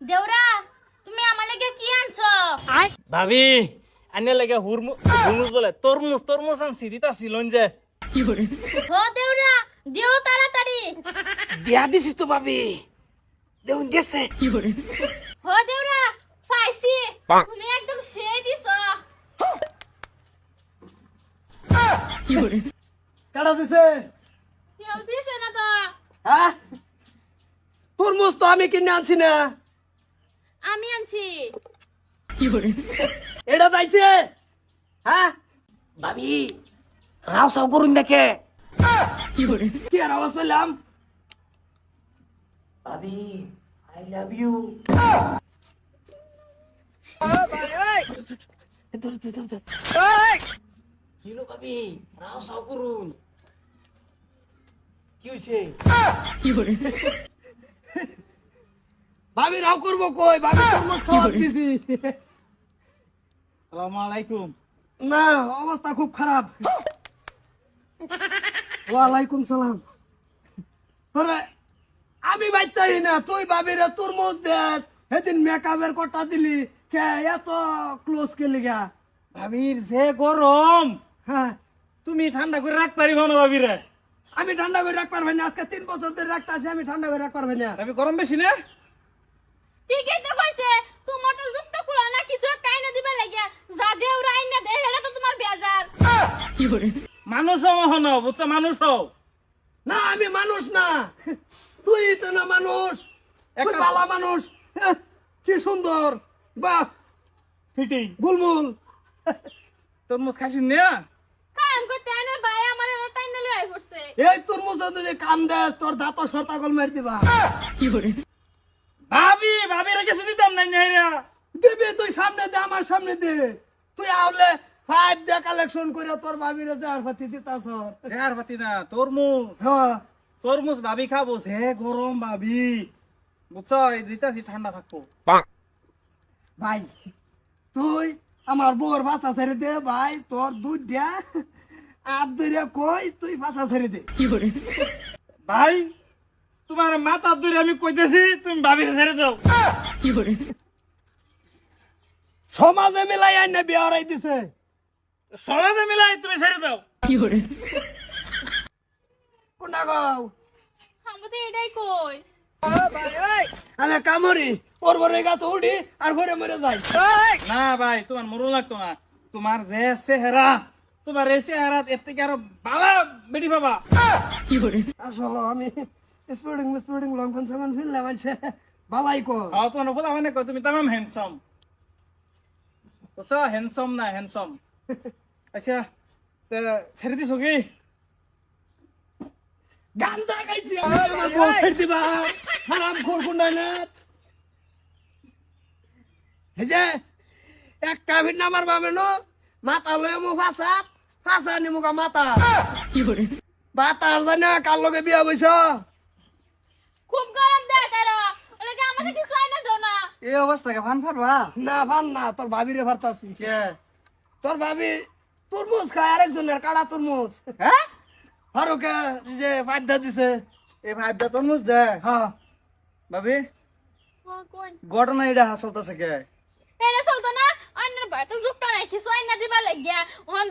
দেওরা তুমি আমার লেগে কি আনছো? ভাবি আনিয়া লাগে হুরমু হুরমুজ বলে তরমুজ তরমুজ আনছি দিতাছি লন যে। হো দেওরা দিও তাড়াতাড়ি। দিয়া দিছিস তো ভাবি। দেউন গেছে। হো দেওরা পাইছি। তুমি একদম সেই দিছো। কাটা দিছে? কেউ দিছে না তো। হ্যাঁ? তরমুজ তো আমি কিনে আনছি না। আমি আনছি। এটা দাইছে হ্যাঁ? ভাবি, রাও সাও করুন দেখে। কি আর আওয়াজ পেলাম? ভাবি আই লাভ ইউ। কিলো ভাবি? করুন। কি হয়েছে ভাবি রাও করব কই? ভাবি তরমুজ খাওয়া দিছি। আলাইকুম। না অবস্থা খুব খারাপ। ওয়ালাইকুম সালাম। আমি বাইতাই না। তুই ভাবিরে তরমুজ দেশ সেদিন মেকআপের কটা দিলি। কে এত ক্লোজ কে লিগা? ভাবির যে গরম। হ্যাঁ। তুমি ঠান্ডা করে রাখ পারিব না ভাবিরে? আমি ঠান্ডা করে রাখ পারবেন না। আজকে তিন বছর ধরে রাখতে আছি আমি ঠান্ডা করে রাখ পারবেন না। ভাবি গরম বেশি না? ঠিকই তো কইছে তোমার তো যুক্ত কুলা না কিছু একটা আইনা দিবা লাগে। যা দেওরা আইনা দে এটা তো তোমার বেজার মানুষ হন বুঝছ মানুষ হও। না আমি মানুষ না। তুই তো না মানুষ। তুই মানুষ। কি সুন্দর। বাহ। ফিটিং গুলমুল। তরমুজ খাইছিস না? কাম করতে আইনার ভাই আমার টাইনা লড়াই করছে এই তরমুজ যদি কাম দেস তোর দাঁত সরতা গল মেরে দিবা। ভাবি ভাবি রেখে দিতাম না নাইরা দিবি তুই সামনে দে আমার সামনে দে। তুই আউলে ফাইভ দে কালেকশন করে তোর ভাবিরে আর ফাতি দিতাস। আর পাতি না তরমুজ। হ্যাঁ। তরমুজ ভাবি খাব সে গরম ভাবি। বুঝছ এই দিতাছি ঠান্ডা থাকব। ভাই তুই আমার বউর ভাষা ছেড়ে দে ভাই তোর দুধ দিয়া আর দুইরে কই তুই ভাষা ছেড়ে দে। ভাই তোমার মাথা ধরে আমি কইতেছি তুমি ভাবির ছেড়ে দাও। সমাজে মিলাই আইন না বিয়ে হরাই দিছে। সমাজে মিলাই তুমি ছেড়ে দাও। কোনটা গাও আমি এটাই কই? আমি কামড়ি ওর গাছ উঠি আর মরে যাই। না ভাই তোমার মরু লাগতো না। তোমার যে চেহারা তোমার এই চেহারা এর থেকে আরও ভালো বেটি বাবা আসলে আমি স্পিডিং স্পিডিং লং ফোন সঙ্গে ফিরলাম বাবাই কো আও তোমার বলা মানে কই তুমি তামাম হ্যান্ডসাম বুঝছ? হ্যান্ডসাম না হ্যান্ডসাম আচ্ছা তা ছেড়ে দিছো কি? গাঞ্জা খাইছি আমি আমার বউ ছেড়ে দিবা। হারাম খোর কুন্ডাই না এই যে এক কাভির নামার বাবে ন মাথা লয়ে মু ফাঁসাত ফাঁসা নি মুখা মাথা বাতার জানে কার লগে বিয়া বইছ খুব গরম দেয় তারা ওলাকে আমাকে কিছু আইনা দাও না এই অবস্থাকে ফান ফারবা? না ভান না তোর ভাবিরে ফারতাছি। তোর ভাবি তরমুজ খায় আরেকজনের কাড়া তরমুজ। হ্যাঁ? ফারুকে যে ফাইদা দিছে। এই ভাইবটা তরমুজ দে। হ্যাঁ। ভাবি কই ঘটনা এটা হাসলতাছে কে? এটা চলতো না? অন্যের ভাই তো যুক্ত নাই কিছু আইনা দিবা লাগিয়া।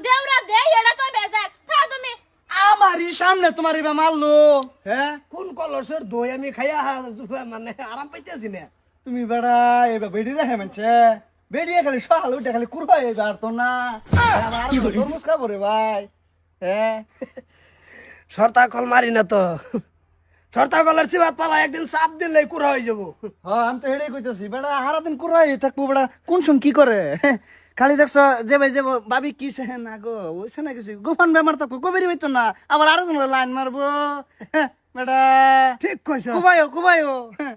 দেওরা দে এটা তো বেজার? আমারই সামনে তোমার এবার মারলো হ্যাঁ? কোন কলসের দই আমি খাইয়া মানে আরাম পাইতেছি না। তুমি বেড়া এবার বেড়ি রাখে মানছে। বেড়িয়ে খালি সকাল উঠে খালি কুরবা এবার তো না। আমার আরও তরমুজ খাব রে ভাই। হ্যাঁ? সর্তা কল মারি না তো। সর্তা কলের সিবাত পালা একদিন চাপ দিলে কুড়া হয়ে যাব। হ্যাঁ আমি তো হেডেই কইতেছি বেড়া হারা দিন কুরাই থাকব বেড়া। কোন সম কি করে? খালি দেখছ যে ভাই যে ভাবি কি না গো ওইসে না কিছু। গোপন বেমার তো কবির হইতো না আবার আরও লাইন মারবো। হ্যাঁ, বেটা ঠিক কইছো। কুবাইও কুবাইও হ্যাঁ।